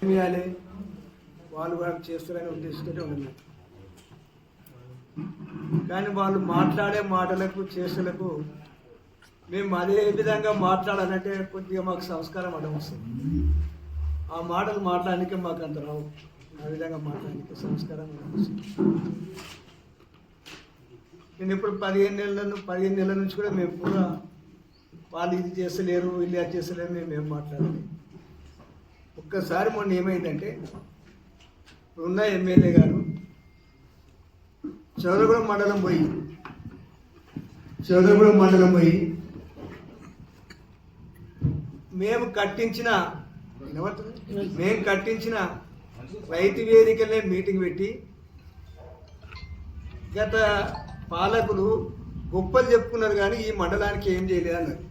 చేయాలి వాళ్ళు కూడా చేస్తారనే ఉద్దేశంతో ఉన్నాయి కానీ వాళ్ళు మాట్లాడే మాటలకు చేసలకు మేము అదే విధంగా మాట్లాడాలంటే కొద్దిగా మాకు సంస్కారం అడ్డం వస్తుంది. ఆ మాటలు మాట్లాడడానికి మాకు అంత రావు. ఆ విధంగా మాట్లాడడానికి సంస్కారం వస్తుంది. నేను ఇప్పుడు పదిహేను నెలల పదిహేను నెలల నుంచి కూడా మేము కూడా వాళ్ళు ఇది చేస్తలేరు వీళ్ళు అది చేస్తలేరు మేము ఏం మాట్లాడాలి ఒక్కసారి మొన్న ఏమైందంటే ఉన్న ఎమ్మెల్యే గారు చౌదగూడెం మండలం పోయి చౌదగూడెం మండలం పోయి మేము కట్టించిన మేము కట్టించిన రైతు వేదికలే మీటింగ్ పెట్టి గత పాలకులు గొప్పలు చెప్పుకున్నారు కానీ ఈ మండలానికి ఏం చేయలేదు అన్నారు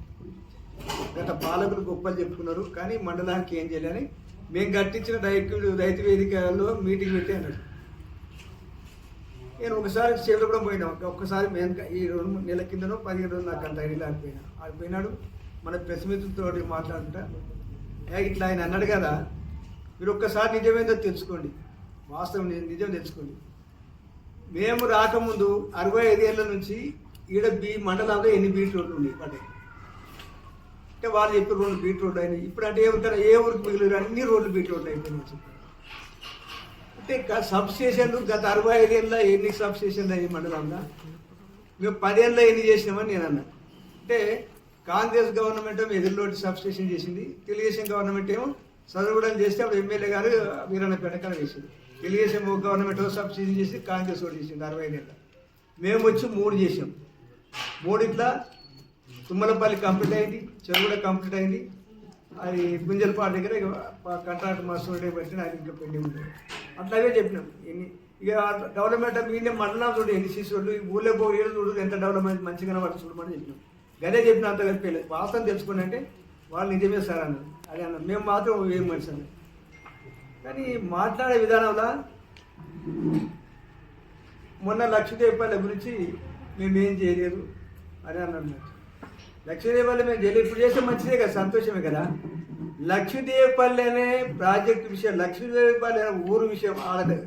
గత పాలకులు గొప్పలు చెప్పుకున్నారు. కానీ మండలానికి ఏం చేయాలని మేము కట్టించిన రైతు రైతు వేదికలో మీటింగ్ పెట్టి అన్నాడు. నేను ఒకసారి కూడా పోయినా. ఒక్కసారి మేము ఈ రెండు నెల కిందనో పదిహేను రోజులు నాకు అంత ఐడియా లేకపోయినా. ఆడు పోయినాడు. మన ప్రెస్ మిత్రులతో మాట్లాడుతుంటా ఇట్లా ఆయన అన్నాడు కదా మీరు ఒక్కసారి నిజమేందో తెలుసుకోండి. వాస్తవం నిజం తెలుసుకోండి. మేము రాకముందు అరవై ఐదేళ్ళ నుంచి ఈడ బీ మండలంలో ఎన్ని బీట్ రోడ్లు ఉన్నాయి పడ్డాయి. అంటే వాళ్ళు చెప్పి రెండు బీట్ రోడ్ అయినాయి ఇప్పుడు అంటే ఏమంటారు? ఏ ఊరికి మిగిలిన అన్ని రోడ్లు బీట్ రోడ్ అయిపోయినాయి అంటే గ- సబ్ స్టేషన్లు గత అరవై ఐదేళ్ళ ఎన్ని సబ్ స్టేషన్లు అయ్యి మండలంలో? మేము పదేళ్ళ ఎన్ని చేసినామని నేను అన్నా. అంటే కాంగ్రెస్ గవర్నమెంట్ ఏమో ఎదురులోటి సబ్ స్టేషన్ చేసింది. తెలుగుదేశం గవర్నమెంట్ ఏమో చదువుకోవడం చేస్తే అప్పుడు ఎమ్మెల్యే గారు వీరన్న పెడకన వేసింది. తెలుగుదేశం గవర్నమెంట్ ఏమో సబ్ స్టేషన్ చేసి కాంగ్రెస్ వాళ్ళు చేసింది అరవై ఐదేళ్ళ మేము వచ్చి మూడు చేసాం. మూడిట్లా తుమ్మలపల్లి కంప్లీట్ అయింది చెరువుడ కంప్లీట్ అయింది. అది గుంజలపాడు దగ్గర కంట్రాక్ట్ మాస్టర్ పెట్టిన అది ఇంకా పెండింగ్ ఉంది. అట్లాగే చెప్పినాం. ఎన్ని ఇక డెవలప్మెంట్ మీనే మండలం చూడు ఎన్ని శిశువులు ఈ ఊళ్ళో పోయేది ఏడు చూడు ఎంత డెవలప్మెంట్ మంచిగా వాళ్ళు చూడమని చెప్పినాం. గదే చెప్పిన అంత కలిపి వాస్తవం తెలుసుకోండి అంటే వాళ్ళు నిజమే సార్ అన్నారు. అదే అన్న మేము మాత్రం ఏం మనిషి అన్నారు. కానీ మాట్లాడే విధానంలో మొన్న లక్ష్మీదేవిపల్లి గురించి మేమేం చేయలేదు. అని అన్నారు. నాకు. మేము జల్లి ఇప్పుడు చేస్తే మంచిదే కదా సంతోషమే కదా? లక్ష్మీదేవిపల్లి అనే ప్రాజెక్ట్ విషయం లక్ష్మీదేవిపల్లి అనే ఊరు విషయం ఆడదు.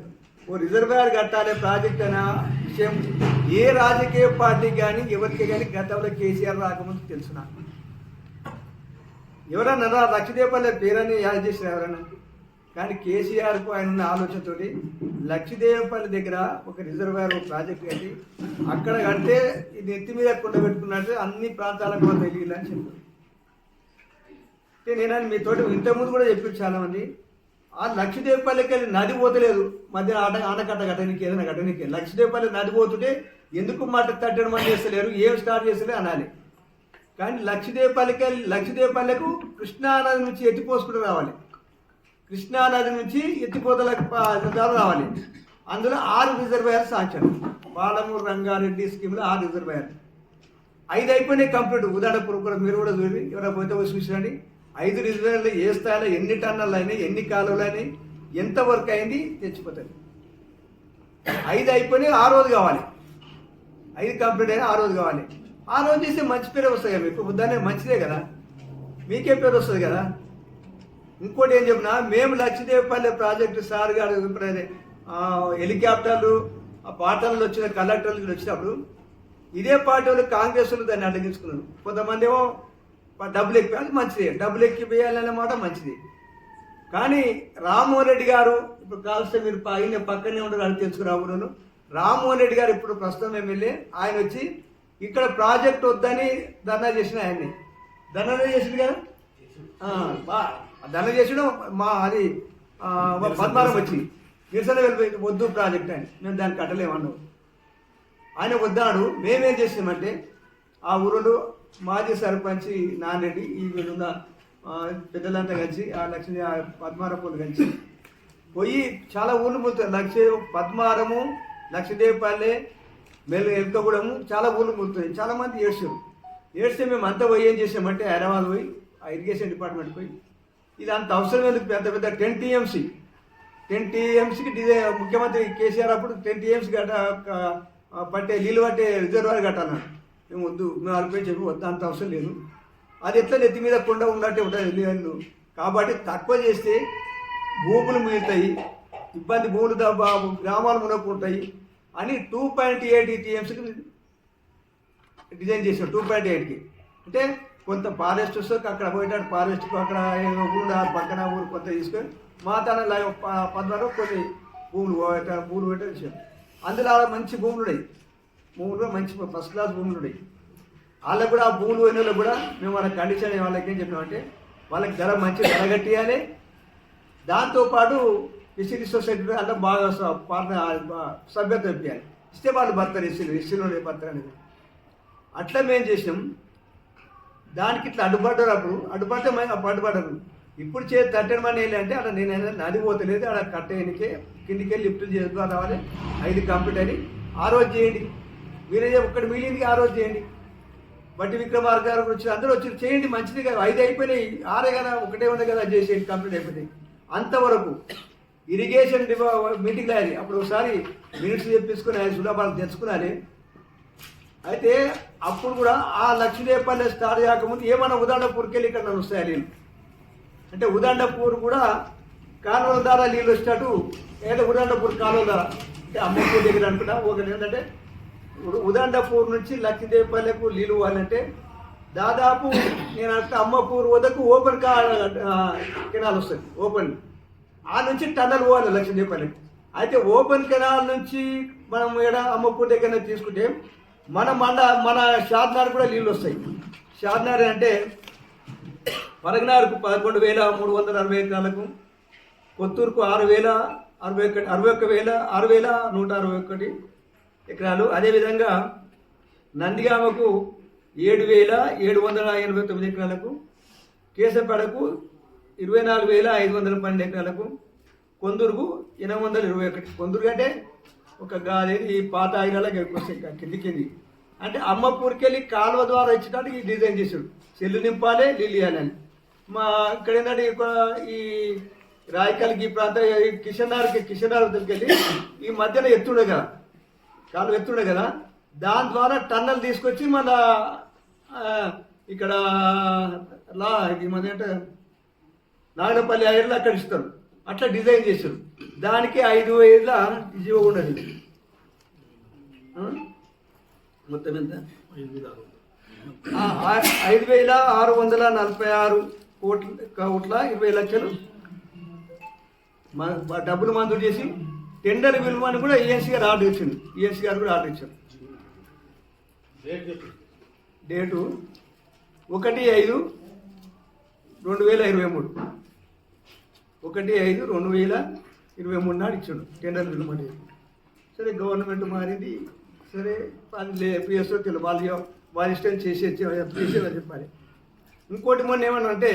ఓ రిజర్వాయర్ కట్టాలే ప్రాజెక్ట్ అనే విషయం ఏ రాజకీయ పార్టీ కానీ ఎవరికి కానీ గతంలో కేసీఆర్ రాకముందు తెలుసు నాకు. ఎవరన్నా రా లక్ష్మీదేవిపల్లి పేరని యాడ్ చేసిన ఎవరన్నా? కానీ కేసీఆర్కు ఆయన ఉన్న ఆలోచనతోటి లక్ష్మీదేవపల్లి దగ్గర ఒక రిజర్వాయర్ ఒక ప్రాజెక్ట్ కట్టి అక్కడ కడితే ఇది ఎత్తి మీద కుండ పెట్టుకున్నట్టు అన్ని ప్రాంతాలకు తెలియదు అని చెప్పారు. అంటే నేను మీతోటి ఇంతకుముందు కూడా చెప్పారు చాలామంది. ఆ లక్ష్మీదేవపల్లికి వెళ్ళి నది పోతలేదు. మధ్య ఆట ఆనకట్ట కట్టడానికి ఏదైనా కట్టడానికి లక్ష్మీదేవపల్లి నది పోతుంటే ఎందుకు మాట తట్టడం అని చేస్తలేరు? ఏం స్టార్ట్ చేస్తలే అనాలి. కానీ లక్ష్మీదేవిపల్లికి వెళ్ళి లక్ష్మీదేవిపల్లికు కృష్ణా నుంచి ఎత్తిపోసుకుంటూ రావాలి. కృష్ణా నది నుంచి ఎత్తిపోతల ద్వారా రావాలి. అందులో ఆరు రిజర్వాయర్ సాంక్షన్ పాలమూరు రంగారెడ్డి స్కీమ్లో ఆరు రిజర్వాయర్. ఐదు అయిపోయినాయి కంప్లీట్. ఉదాహరణ ప్రోగ్రామ్ మీరు కూడా చూడండి. ఎవరైనా పోతే వచ్చి చూసిరండి. ఐదు రిజర్వాయర్లు ఏ స్థాయిలో ఎన్ని టన్నులు అయినాయి ఎన్ని కాలువలు అయినాయి ఎంత వర్క్ అయింది తెచ్చిపోతుంది ఐదు అయిపోయినాయి ఆ రోజు కావాలి. ఐదు కంప్లీట్ అయినా ఆ రోజు కావాలి. ఆ రోజు చేస్తే మంచి పేరు వస్తుంది కదా మీకు? దాన్ని మంచిదే కదా? మీకే పేరు వస్తుంది కదా? ఇంకోటి ఏం చెప్పినా మేము లక్ష్మీదేవిపల్లి ప్రాజెక్టు సార్ గారు ఇప్పుడు హెలికాప్టర్లు ఆ పాటలు వచ్చిన కలెక్టర్లు వచ్చినప్పుడు ఇదే పార్టీ వాళ్ళు కాంగ్రెస్ వాళ్ళు దాన్ని అడ్డగించుకున్నారు. కొంతమంది ఏమో డబ్బులు ఎక్కిపోయాలి మంచిది మంచిదే. డబ్బులు ఎక్కిపోయాలన్నమాట మాట మంచిది. కానీ రామ్మోహన్ రెడ్డి గారు ఇప్పుడు కాల్స్తే మీరు ఆయన పక్కనే ఉండరు అని తెలుసుకురాబోను రామ్మోహన్ రెడ్డి గారు ఇప్పుడు ప్రస్తుతం ఎమ్మెల్యే. ఆయన వచ్చి ఇక్కడ ప్రాజెక్ట్ వద్దని ధర్నా చేసిన ఆయన్ని. ధర్నా చేసింది కదా? ధర్నా చేసిన మా అది పద్మారం వచ్చి నిరసన వెళ్ళిపోయి వద్దు ప్రాజెక్ట్ అని. మేము దాన్ని కట్టలేమన్నాం. ఆయన వద్దాడు. మేమేం చేసామంటే ఆ ఊరిలో మాజీ సర్పంచ్ నాన్నరెడ్డి ఈ వీళ్ళున్న పెద్దలంతా కలిసి ఆ లక్ష్మీ ఆ పద్మారపులు కలిసి పోయి చాలా ఊళ్ళు ములుతారు లక్ష పద్మారము లక్షదేవపల్లె మెల్లు ఎలకగూడెము చాలా ఊళ్ళు ములుతాయి చాలా మంది ఏడ్చారు. ఏడ్స్తే మేము అంతా పోయి ఏం చేసామంటే హైదరాబాద్ పోయి ఆ ఇరిగేషన్ డిపార్ట్మెంట్ పోయి ఇది అంత అవసరం ఎందుకు పెద్ద పెద్ద టెన్ టీఎంసీ. టెన్ టీఎంసీకి డిజై ముఖ్యమంత్రి కేసీఆర్ అప్పుడు టెన్ టీఎంసీ గట్ట పట్టే నీళ్ళు పట్టే రిజర్వాయర్ కట్టాలన్నాడు మేము వద్దు మేము అడిపోయి చెప్పి వద్దు అంత అవసరం లేదు. అది ఎట్లా నెత్తి మీద కొండ ఉన్నట్టే ఉంటుంది నీళ్ళు కాబట్టి తక్కువ చేస్తే భూములు మిగులుతాయి ఇబ్బంది భూములు గ్రామాలు మునక్కుంటాయి అని టూ పాయింట్ ఎయిట్ టీఎంసీకి డిజైన్ చేసాం టూ పాయింట్ ఎయిట్కి. అంటే కొంత ఫారెస్ట్ వస్తుంది అక్కడ పోయేటాడు ఫారెస్ట్కి అక్కడ ఏదో ఊరు పక్కన ఊరు కొంత తీసుకొని మా తన పద్నాలుగు కొన్ని భూములు పోయేట భూములు పెట్టే విషయం. అందులో మంచి భూములు ఉన్నాయి. భూములు మంచి ఫస్ట్ క్లాస్ భూములు ఉన్నాయి. వాళ్ళకు కూడా ఆ భూములు పోయిన వాళ్ళకి కూడా మేము వాళ్ళ కండిషన్ వాళ్ళకి ఏం చెప్పినామంటే వాళ్ళకి ధర మంచి ధర కట్టియాలి. దాంతోపాటు ఎస్సీ సొసైటీ అంతా బాగా సభ్యత పార్ట్నర్ ఇప్పించాలి ఇస్తే వాళ్ళు భర్తలు ఎస్సీలు ఎస్సీలో భర్త అనేది. అట్లా మేము చేసినాం. దానికి ఇట్లా అడ్డుపడ్డారు అప్పుడు. అడ్డుపడితే మేము అడ్డుపడ్డారు. ఇప్పుడు చే థర్టీన్ మనీ అంటే అక్కడ నేను నది పోతలేదు అక్కడ కట్టేయనికే కిందికి వెళ్ళి లిఫ్ట్ చేసుకుని రావాలి ఐదు కంప్లీట్ అని ఆ రోజు చేయండి. మీరే ఒక్కటి మిగిలింది ఆ రోజు చేయండి. బట్టి విక్రమార్గారు వచ్చి అందరూ వచ్చి చేయండి మంచిది కదా ఐదు అయిపోయినాయి. ఆరే కదా ఒకటే ఉంది కదా చేసేయండి కంప్లీట్ అయిపోయింది. అంతవరకు ఇరిగేషన్ డిపా మీటింగ్ అది అప్పుడు ఒకసారి మినిట్స్ తెప్పించుకుని ఆయన సులభాలు తెచ్చుకున్నారే. అయితే అప్పుడు కూడా ఆ లక్ష్మీదేవపల్లి స్టార్ట్ కాకముందు ఏమన్నా ఉదాండపూర్కి వెళ్ళి ఇక్కడ నన్ను వస్తాయి నీళ్ళు అంటే ఉదాండపూర్ కూడా కాలువల ద్వారా నీళ్ళు వచ్చినట్టు ఏదో ఉదాండపూర్ కాలువల ద్వారా అంటే అమ్మపూర్ దగ్గర అనుకుంటా ఒకటి ఏంటంటే ఉ- ఉదాండపూర్ నుంచి లక్ష్మీదేవపల్లెకు నీళ్ళు పోవాలంటే దాదాపు నేను అంటే అమ్మపూర్ వద్దకు ఓపెన్ కా కెనాల్ వస్తుంది ఓపెన్. ఆ నుంచి టన్నల్ పోవాలి లక్ష్మీదేవపల్లికి. అయితే ఓపెన్ కెనాల్ నుంచి మనం ఇక్కడ అమ్మపూర్ దగ్గర తీసుకుంటే మన మండ మన షాద్నార్ కూడా నీళ్ళు వస్తాయి. షాద్నార్ అంటే పరగనారుకు పదకొండు వేల మూడు వందల అరవై ఎకరాలకు కొత్తూరుకు ఆరు వేల అరవై ఒకటి అరవై ఒక్క వేల ఆరు వేల నూట అరవై ఒకటి ఎకరాలు. అదేవిధంగా నందిగామకు ఏడు వేల ఏడు వందల ఎనభై తొమ్మిది ఎకరాలకు కేశపేడకు ఇరవై నాలుగు వేల ఐదు వందల పన్నెండు ఎకరాలకు కొందరుకు ఎనిమిది వందల ఇరవై ఒకటి. కొందరు అంటే ఒక గాలి ఈ పాత ఆయిలాలకు ఎక్కువ కిందికింది అంటే అమ్మపూర్కి వెళ్ళి కాలువ ద్వారా ఇచ్చడానికి ఈ డిజైన్ చేశాడు. సెల్లు నింపాలి నీళ్ళు అని మా ఇక్కడ ఏంటంటే ఈ రాయకాలకి ఈ ప్రాంతం కిషన్నార్కి కిషన్నార్ దగ్గరికి వెళ్ళి ఈ మధ్యన ఎత్తుండే కదా. కాలువ ఎత్తుండే కదా. దాని ద్వారా టన్నల్ తీసుకొచ్చి మన ఇక్కడ లా ఇది మన ఏంట నాగనపల్లి ఐర్లు అక్కడ ఇస్తారు. అట్లా డిజైన్ చేశారు. దానికి ఐదు వేల జీవ ఆ? మొత్తం ఎంత? ఐదు వేల ఆరు వందల నలభై ఆరు కోట్ల కోట్ల ఇరవై లక్షలు. డబ్బులు మంజూరు చేసి టెండర్ విలువని కూడా ఈఎన్సీ గారు ఆర్డర్ ఇచ్చింది ఈఎన్సీ గారు కూడా ఆర్డర్ ఇచ్చారు. డేటు ఒకటి ఐదు రెండు వేల ఇరవై మూడు. ఒకటి ఐదు రెండు వేల ఇరవై మూడు నాడు ఇచ్చాడు టెండర్ విలువని సరే గవర్నమెంట్ మారింది. సరే వాళ్ళు పిఎస్ఓ తెలియదు వాళ్ళు వాళ్ళ ఇష్టం చేసి చేసేలా చెప్పాలి. ఇంకోటి మొన్న ఏమన్నా అంటే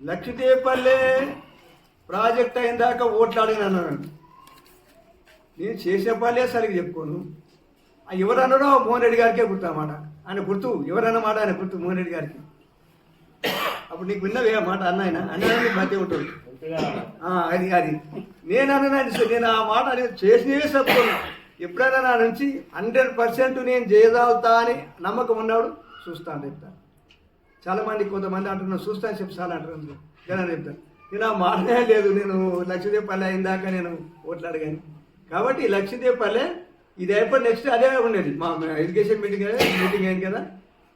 లక్ష్మీదేవపల్లె ప్రాజెక్ట్ అయిన దాకా ఓట్లు అడిగినాను నేను. చేసే పల్లే సరిగ్గా చెప్పుకోను. ఆ ఎవరన్నాడో మోహన్ రెడ్డి గారికే గుర్తు అన్నమాట. ఆయన గుర్తు ఎవరన్నమాట ఆయన గుర్తు మోహన్ రెడ్డి గారికి. అప్పుడు నీకు విన్నవే ఆ మాట అన్న ఆయన మధ్య ఉంటుంది. అది అది. నేను అన్నాను నేను ఆ మాట అనేది చేసినవే చెప్పుకున్నా ఎప్పుడైనా నా నుంచి హండ్రెడ్ పర్సెంట్ నేను చేయగలుగుతా అని నమ్మకం ఉన్నాడు చూస్తాను చెప్తాను. చాలా మంది కొంతమంది అంటున్నారు చూస్తాను చెప్తాను చాలా అంటున్నారు జనాలు చెప్తాను నేను ఆ మాటనే లేదు నేను లక్ష్మీదేవపల్లె అయిందాక నేను ఓట్లు అడగాను. కాబట్టి లక్ష్మీదేవపల్లె ఇది అయిపోయి నెక్స్ట్ అదే ఉండేది. మా ఎడ్యుకేషన్ మీటింగ్ మీటింగ్ అయింది కదా.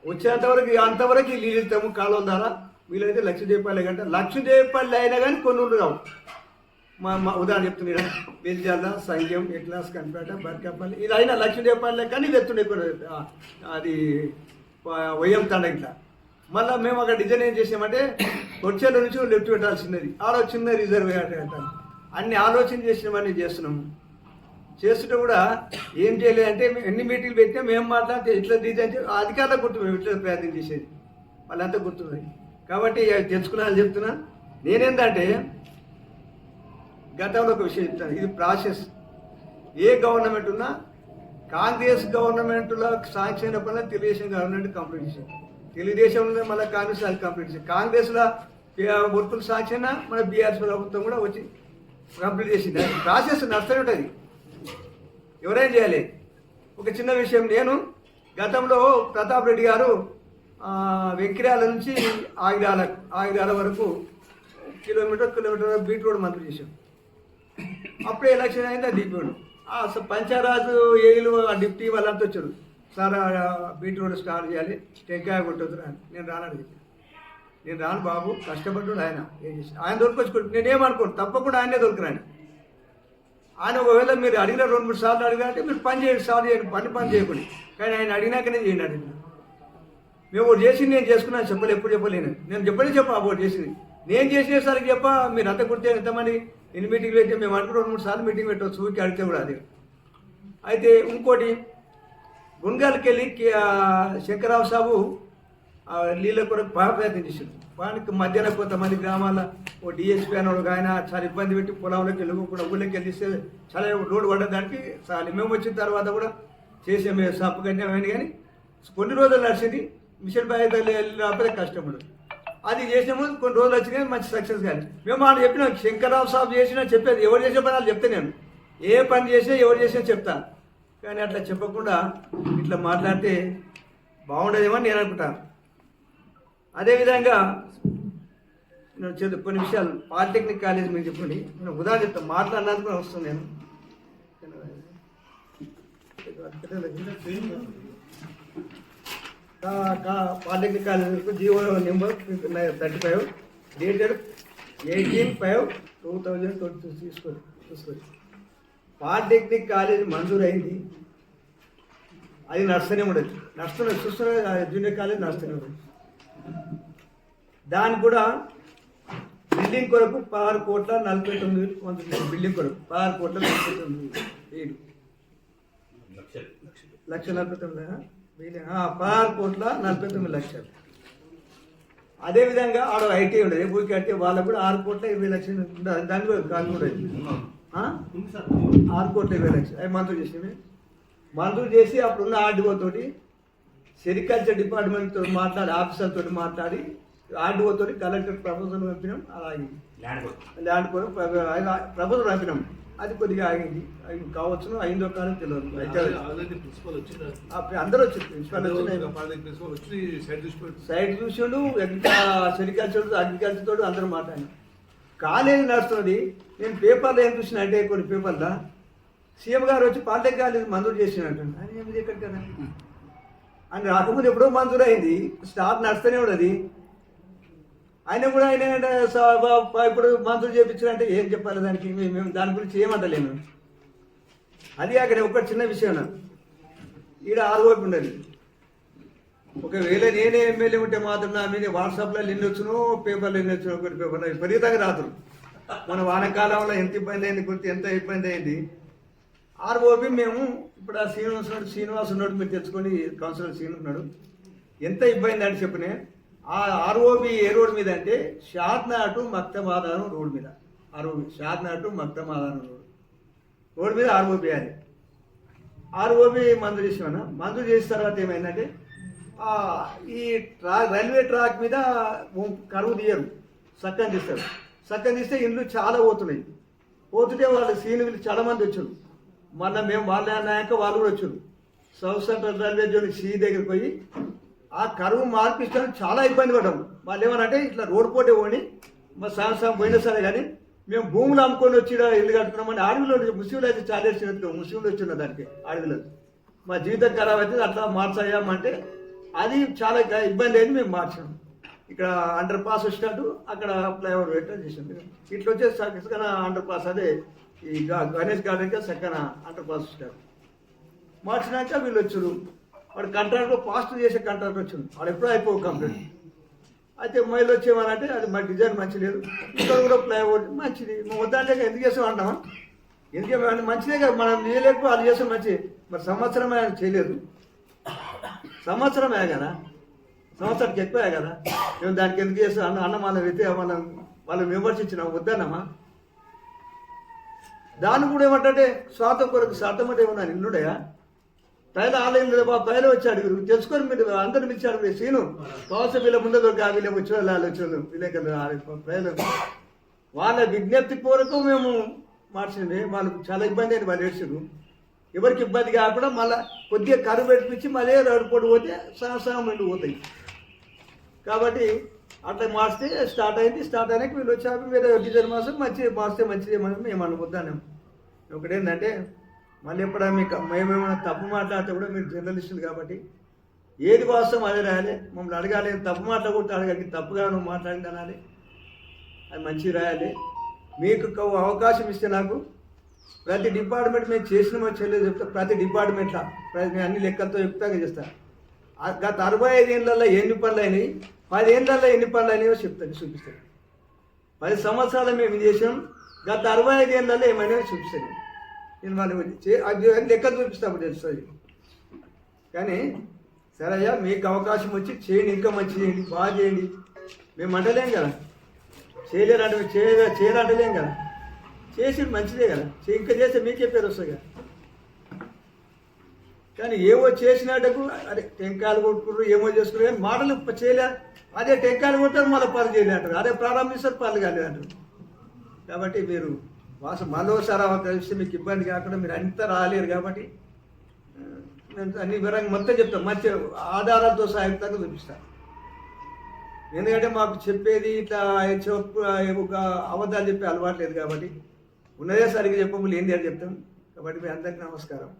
వచ్చేంతవరకు అంతవరకు నీళ్ళు ఇస్తాము ద్వారా వీలైతే లక్ష్మీదేవపల్లె కంటే దీపాలు అయినా కానీ కొన్ని ఊళ్ళు రావు. మా మా ఉదాహరణ చెప్తున్నా బెల్జాల సంఖ్యం ఎట్లాస్ కనిపేట బర్కపల్లి ఇది అయినా లక్ష్మీదేవపల్లె కానీ ఇది ఎత్తుండే అది వయ్యం తండ ఇట్లా. మళ్ళీ మేము అక్కడ డిజైన్ ఏం చేసామంటే వచ్చేల నుంచి లెఫ్ట్ పెట్టాల్సినది. ఆలోచన రిజర్వ్ పెట్టాలి అన్ని ఆలోచన చేసినవన్నీ చేస్తున్నాము చేస్తుంటే కూడా ఏం చేయలేదంటే అంటే ఎన్ని మీటింగ్లు పెట్టినా మేము మాట్లాడితే ఇట్లా డిజైన్ చే- అధికారులకు గుర్తు మేము ఇట్లా ప్రయత్నం చేసేది? వాళ్ళంతా గుర్తున్నాయి కాబట్టి అవి తెలుసుకున్నాను చెప్తున్నా. నేనేందంటే గతంలో ఒక విషయం చెప్తాను. ఇది ప్రాసెస్. ఏ గవర్నమెంట్ ఉన్నా కాంగ్రెస్ గవర్నమెంట్లో సాంక్షన్ అయినప్పుడు తెలుగుదేశం గవర్నమెంట్ కంప్లీట్ చేసింది. మళ్ళీ కాంగ్రెస్ అది కంప్లీట్ చేసింది. కాంగ్రెస్లో వర్కులు సాంక్షన్ మన బీఆర్ఎస్ ప్రభుత్వం కూడా వచ్చి కంప్లీట్ చేసింది. ప్రాసెస్ నడుస్తూనే ఉంటుంది. ఎవరైనా చేయాలి? ఒక చిన్న విషయం. నేను గతంలో ప్రతాప్ రెడ్డి గారు ఆ, నుంచి ఆగిరాల ఆగిరాల వరకు కిలోమీటర్ కిలోమీటర్ బీట్ రోడ్ మంత్రి చేశాం. అప్పుడే ఎలక్షన్ అయింది అది ఆ స- పంచాయరాజు ఏలు ఆ డిప్టీ వాళ్ళంతా వచ్చారు. సార్ బీట్ రోడ్ స్టార్ట్ చేయాలి టెంకాయ కొట్టొద్దు అని. నేను రానని చెప్పాను నేను రాను బాబు కష్టపడ్డాడు ఆయన ఏం చేసి ఆయన దొరికొచ్చుకుంటు నేనేమనుకోను తప్పకుండా ఆయనే దొరికిరాని. ఆయన ఒకవేళ మీరు అడిగిన రెండు మూడు సార్లు అడిగినంటే మీరు పని చేయండి సార్ చేయండి పని పని చేయకండి. కానీ ఆయన అడిగినాకనే చేయండి అడిగిన మేము ఒకటి చేసింది నేను చేసుకున్నాను చెప్పలే ఎప్పుడు చెప్పలేను నేను. చెప్పలే చెప్పా ఒకటి చేసింది. నేను చేసేసరికి చెప్ప మీరు అంత గుర్తే ఎంతమంది ఎన్ని మీటింగ్లు అయితే మేము అనుకుంటే రెండు మూడు సార్లు మీటింగ్ పెట్టవచ్చు ఊరికి అడిగితే కూడా అది. అయితే ఇంకోటి గుంగాలకి వెళ్ళి శంకరరావు సాబు నీళ్ళ కొరకు బాగా ప్రయత్నం చేసిండు. పానికి మధ్యాహ్నం కొంతమంది గ్రామాల ఓ డిఎస్పీ అని ఒక ఆయన చాలా ఇబ్బంది పెట్టి పొలంలోకి వెళ్ళి ఊళ్ళోకి వెళ్ళిస్తే చాలా రోడ్డు పడ్డదానికి చాలా మేము వచ్చిన తర్వాత కూడా చేసే మేము సప్పు కన్యామైంది కానీ కొన్ని రోజులు నడిచింది మిషన్ బాధ్యతలు వెళ్ళి రాకపోతే కష్టముడు అది చేసినాము కొన్ని రోజులు వచ్చినాయి మంచి సక్సెస్ కానీ మేము ఆయన చెప్పినాం శంకర్రావు సాబ్ చేసినా చెప్పేది ఎవరు చేసే పని వాళ్ళు చెప్తే నేను. ఏ పని చేసినా ఎవరు చేసినా చెప్తాను కానీ అట్లా చెప్పకుండా ఇట్లా మాట్లాడితే బాగుండదేమో అని నేను అనుకుంటాను అదేవిధంగా నేను చదువు కొన్ని విషయాలు పాలిటెక్నిక్ కాలేజ్ మీరు చెప్పండి. నేను ఉదాహరణ చెప్తాను మాట్లాడినందుకు వస్తాను నేను. కా- కా- polytechnic college GO number thirty five. Dated eighteen five two thousand twenty తీసుకోండి చూసుకోండి పాలిటెక్నిక్ కాలేజ్ మంజూరైంది. అది నడుస్తూనే ఉండదు నడుస్తున్న చూస్తున్న జూనియర్ కాలేజ్ నడుస్తూనే ఉండదు దానికి కూడా బిల్డింగ్ కొరకు పదహారు కోట్ల నలభై తొమ్మిది పొందుతుంది బిల్డింగ్ కొరకు పదహారు కోట్ల నలభై తొమ్మిది లక్ష నలభై తొమ్మిది పదహారు కోట్ల నలభై తొమ్మిది లక్షలు. అదేవిధంగా ఆడ ఐటీ ఉండదు ఊరికి అయితే వాళ్ళకు కూడా ఆరు కోట్ల ఇరవై లక్షలు ఉండదు దాని కూడా కాదు కూడా. ఆ? ఆరు కోట్ల ఇరవై లక్షలు. అవి మంజూరు చేసినవి. మంజూరు చేసి అప్పుడున్న ఆర్డీఓ తోటి సెరికల్చర్ డిపార్ట్మెంట్ తోటి మాట్లాడి ఆఫీసర్ తోటి మాట్లాడి ఆర్డీఓ తోటి కలెక్టర్ ప్రపోజల్ పంపినాం. అలా ఆగింది ల్యాండ్ కూడా. ప్రపోజల్ పంపినాం. అది కొద్దిగా ఆగింది. కావచ్చును అయిందో కాదో తెలియదు అయితే అందరూ వచ్చారు ప్రిన్సిపల్ వచ్చి సైడ్ చూసిండు సెరికల్చర్ అగ్రికల్చర్ తోటి అందరూ మాట్లాడి కాలేజీ నడుస్తున్నది. నేను పేపర్లో ఏం చూసిన అంటే కొన్ని పేపర్లో. సీఎం గారు వచ్చి పాలిటెక్ కాలేజ్ మంజూరు చేసినట్టు అని ఏమిది ఎక్కడ కదా? అని రాకముందు ఎప్పుడో మంజూరు అయింది స్టార్ట్ నడుస్తూనే ఉన్నది. ఆయన కూడా ఆయన ఏంటంటే ఇప్పుడు మంత్రులు చేయించారంటే ఏం చెప్పాలి దానికి? మేము దాని గురించి ఏమంటలేము. అది అక్కడ ఒక చిన్న విషయం ఈడ ఆరువైపు ఉండాలి. ఒకవేళ నేనే ఎమ్మెల్యే ఉంటే మాత్రం నా మీద వాట్సాప్లో ఎన్ని వచ్చును పేపర్లో ఎన్ని వచ్చును ఒకటి పేపర్లో విపరీతంగా రాత్రులు. మన వానకాలంలో ఎంత ఇబ్బంది అయింది గుర్తు ఎంత ఇబ్బంది అయింది. ఆర్ఓబి మేము ఇప్పుడు ఆ శ్రీనివాస్ ఉన్నాడు శ్రీనివాస్ ఉన్నాడు మీరు తెచ్చుకొని కౌన్సిలర్ శ్రీను ఉన్నాడు. ఎంత ఇబ్బంది అని చెప్పినే ఆ ఆర్ఓబి ఏ రోడ్ మీద అంటే షాద్నా టు మక్తమాదానం రోడ్ మీద. ఆర్ఓబి షాద్నా టు మక్తమాదానం రోడ్. రోడ్ మీద ఆర్ఓబి అని ఆర్ఓబి మంజూరు చేసిన మంజూరు చేసిన తర్వాత ఏమైందంటే ఈ ట్రాక్ రైల్వే ట్రాక్ మీద కరువు తీయరు. సక్కని తీస్తారు. సక్కని తీస్తే ఇండ్లు చాలా పోతున్నాయి. పోతుంటే వాళ్ళు సీని చాలా మంది వచ్చారు. మళ్ళీ మేము వాళ్ళ అన్నాక వాళ్ళు కూడా వచ్చారు. సౌత్ సెంట్రల్ రైల్వే జోన్ సి దగ్గరికి పోయి ఆ కరువు మార్పిస్తానికి చాలా ఇబ్బంది పడ్డాం. వాళ్ళు ఏమనంటే ఇట్లా రోడ్ పోటీ పోని మా సంవత్సరం పోయినా సరే కానీ మేము భూములు అమ్ముకొని వచ్చి ఇల్లు కట్టుకున్నామని అడవిలో ముస్లింలు అయితే చాలా వచ్చినట్టు ముస్లింలు వచ్చిన దానికి అడవిలో మా జీవితం ఖరాబ్ అయితే అట్లా మార్చాయామంటే అది చాలా ఇబ్బంది అయింది మేము మార్చాం ఇక్కడ అండర్ పాస్ వచ్చినట్టు అక్కడ ఫ్లైఓవర్ పెట్టడం చేసాం ఇట్లా వచ్చే సక్కన అండర్ పాస్ అదే ఈ గణేష్ గార్డెన్కి సక్కన అండర్ పాస్ వచ్చినారు. మార్చినాక వీళ్ళు వచ్చారు. వాడు కంట్రాక్ట్ పాస్ట్ చేసే కంట్రాక్ట్ వచ్చింది వాడు ఎప్పుడూ అయిపోవు కంప్లీట్. అయితే మైలు వచ్చేవారంటే అది మా డిజైన్ మంచి లేదు. ఇక్కడ కూడా ఫ్లైఓవర్ మంచిది. మేము వద్దంటే ఎందుకు చేస్తాం అంటామా ఎందుకే మంచిదే కదా. మనం చేయలేకపోతే వాళ్ళు చేస్తాం మంచి మరి సంవత్సరమే ఆయన చేయలేదు. సంవత్సరమే కదా? సంవత్సరానికి ఎక్కువే కదా? మేము దానికి ఎందుకు చేస్తాం అన్న అన్న మన అయితే మనం వాళ్ళు విమర్శించినాం వద్దన్నమా? దాన్ని కూడా ఏమంటే స్వార్థం కొరకు స్వార్థం అంటే ఏమన్నా నిన్నుడయా? పైన ఆలయం లేదు బాబు పైన వచ్చి అడుగురు తెలుసుకొని మీరు అందరు పిలిచి మీరు సీను. కావాల్సిన వీళ్ళ ముందు వీళ్ళకి వచ్చిన వాళ్ళు వచ్చిన విలేకరులు పైన. వాళ్ళ విజ్ఞప్తి పూర్వకం మేము మార్చింది. వాళ్ళకు చాలా ఇబ్బంది అయింది వాళ్ళు ఏడ్చారు ఎవరికి ఇబ్బంది కాకుండా మళ్ళీ కొద్దిగా కరువు పెట్టించి మళ్ళీ రోడ్డు పొడి పోతే సగం నుండి పోతాయి. కాబట్టి అట్లా మార్చితే స్టార్ట్ అయింది. స్టార్ట్ అయినాక వీళ్ళు వచ్చాక వేరే డిజైన్ మాసం మంచి మార్చితే మంచిది మనం మేము అనుకుందాం ఒకటేంటంటే మళ్ళీ ఎప్పుడైనా మీకు మేమేమైనా తప్పు మాట్లాడితే కూడా మీరు జర్నలిస్టులు కాబట్టి ఏది వాస్తవం అదే రాయాలి. మమ్మల్ని అడగాలి తప్పు మాట్లాడకూడదు అడగాలి తప్పుగా నువ్వు మాట్లాడింది అనాలి. అది మంచిగా రాయాలి. మీకు అవకాశం ఇస్తే నాకు ప్రతి డిపార్ట్మెంట్ మేము చేసిన మా చెల్లెలు చెప్తా. ప్రతి డిపార్ట్మెంట్లో. ప్రతి నేను అన్ని లెక్కలతో చెప్తాగా చేస్తాను గత అరవై ఐదేళ్ళలో ఎన్ని పనులు అయినాయి? పదేళ్ళల్లో ఎన్ని పనులు అయినాయో చెప్తాను చూపిస్తాను. పది సంవత్సరాలు మేము చేసాం గత అరవై ఐదేళ్ళలో ఏమైనా చూపిస్తాను. నేను అది లెక్క చూపిస్తాము తెలుస్తుంది కానీ సరే అయ్యా మీకు అవకాశం వచ్చి చేయండి ఇంకా మంచి చేయండి బాగా చేయండి. మేము అంటలేం కదా. చేయలేరు అంటే చేయ చేయరంటలేం కదా. చేసి మంచిదే కదా. చే- ఇంకా చేస్తే మీకే పేరు వస్తుంది కదా. కానీ ఏవో చేసినట్టుకు అరే టెంకాయలు కొట్టుకుర్రు ఏమో చేసుకున్నారు కానీ మాటలు చేయలే. అదే టెంకాయలు కొట్టారు మళ్ళీ పనులు చేయలే అంటారు. అదే ప్రారంభిస్తారు పనులు కాలేదు అంటారు కాబట్టి మీరు వాసు మరోసారి కలిస్తే మీకు ఇబ్బంది కాకుండా మీరు అంతా రాలేరు కాబట్టి నేను అన్ని వివరంగా మొత్తం చెప్తాను. మంచి ఆధారాలతో సాయుక్తంగా చూపిస్తాను. ఎందుకంటే మాకు చెప్పేది ఇట్లా చెప్పు ఒక అబద్ధాలు చెప్పే అలవాటు లేదు కాబట్టి ఉన్నదే సరిగ్గా చెప్పము లేనిదే అని చెప్తాం కాబట్టి మీ అందరికీ నమస్కారం.